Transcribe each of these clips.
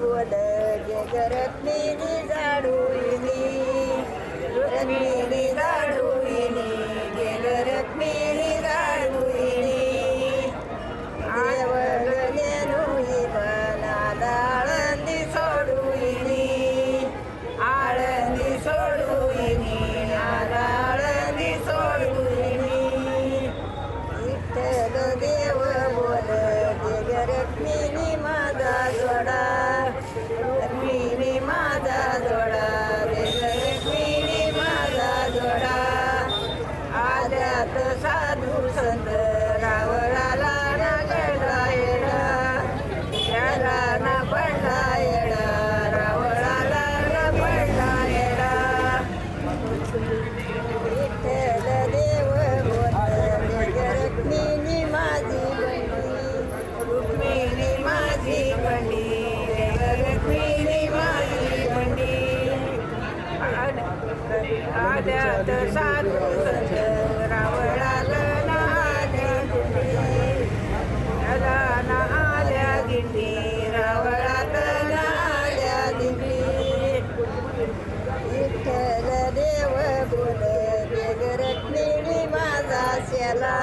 बोल जगरत्नी जाडू रत्नी आल्यात साधू संत रावळाला ना गडला येडा. त्याला ना पडला येडा रावळाला ना पडला येडा. विठ्ठल देव रुक्मिणी माझी बंडी. रुक्मिणी माझी बंडी रुक्मिणी माझी बंडी. आल्यात साधू संत माझा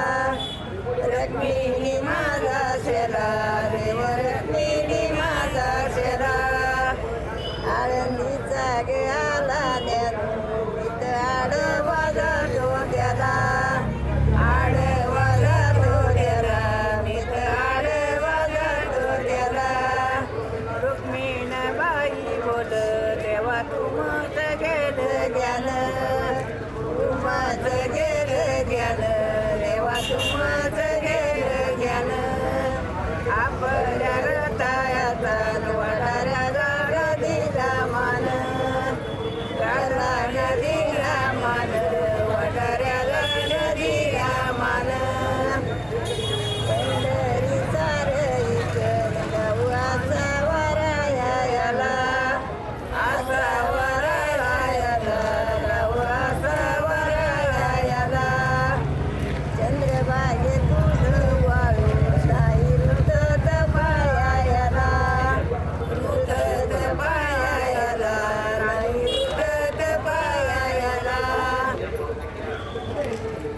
रक्मिणी माझा शेला देव रक्मिणी माझा शेला आळंदीचा गे आला ज्ञानू इथं आडवा जातो त्याला. आडवा जातो त्याला मित आडवा जातो त्याला. रुक्मिण बाई बोल देवा तुमच गेलं ज्ञान. तुमच गेलं ज्ञान.